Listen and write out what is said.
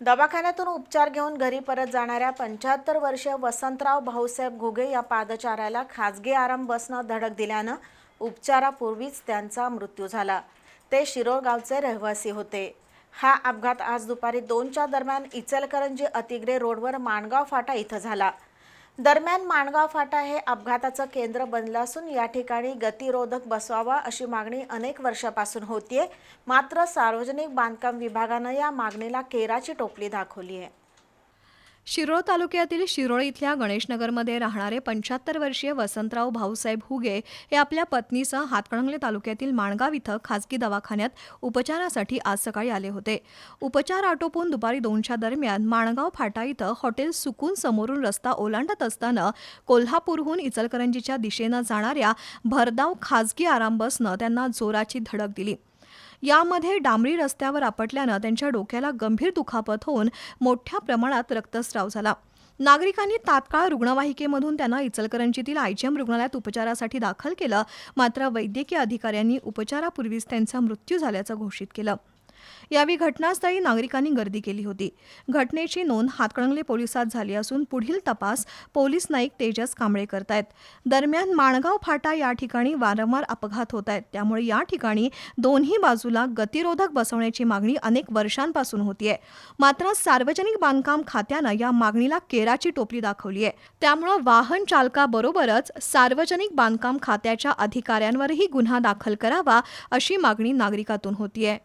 दवाखान्यातून उपचार घेऊन घरी परत जाणाऱ्या पंच्याहत्तर वर्षीय वसंतराव भाऊसाहेब घुगे या पादचाऱ्याला खाजगी आराम बसनं धडक दिल्यानं उपचारापूर्वीच त्यांचा मृत्यू झाला. ते शिरोळ गावचे रहिवासी होते. हा अपघात आज दुपारी दोनच्या दरम्यान इचलकरंजी अतिग्रे रोडवर माणगाव फाटा इथं झाला. दरम्यान माणगाव फाटा हे अपघाताचं केंद्र बनलं असून या ठिकाणी गतिरोधक बसवावा अशी मागणी अनेक वर्षापासून होतीये. मात्र सार्वजनिक बांधकाम विभागानं या मागणीला केराची टोपली दाखवली आहे शिरोळ तालुक्यातील शिरोळ इथल्या गणेशनगरमध्ये राहणारे पंच्याहत्तर वर्षीय वसंतराव भाऊसाहेब हुगे हे आपल्या पत्नीसह हातकणंगले तालुक्यातील माणगाव इथं खासगी दवाखान्यात उपचारासाठी आज सकाळी आले होते. उपचार आटोपून दुपारी दोनच्या दरम्यान माणगाव फाटा इथं हॉटेल सुकून समोरून रस्ता ओलांडत असताना कोल्हापूरहून इचलकरंजीच्या दिशेनं जाणाऱ्या भरधाव खासगी आराम बसनं त्यांना जोराची धडक दिली. यामध्ये डांबरी रस्त्यावर आपटल्यानं त्यांच्या डोक्याला गंभीर दुखापत होऊन मोठ्या प्रमाणात रक्तस्राव झाला. नागरिकांनी तात्काळ रुग्णवाहिकेमधून त्यांना इचलकरंजीतील आयजीएम रुग्णालयात उपचारासाठी दाखल केलं मात्र वैद्यकीय अधिकाऱ्यांनी उपचारापूर्वीच त्यांचा मृत्यू झाल्याचं घोषित केलं. यावेळी घटनास्थळी नागरिकांनी गर्दी केली होती. घटनेची नोंद हातकणंगले पोलिसात झाली असून पुढील तपास पोलीस नाईक तेजस कांबळे करतायत. दरम्यान माणगाव फाटा या ठिकाणी वारंवार अपघात होत आहेत. त्यामुळे या ठिकाणी दोन्ही बाजूला गतिरोधक बसवण्याची मागणी अनेक वर्षांपासून होतीये. मात्र सार्वजनिक बांधकाम खात्यानं या मागणीला केराची टोपली दाखवली आहे. त्यामुळं वाहन चालकाबरोबरच सार्वजनिक बांधकाम खात्याच्या अधिकाऱ्यांवरही गुन्हा दाखल करावा अशी मागणी नागरिकातून होतीये.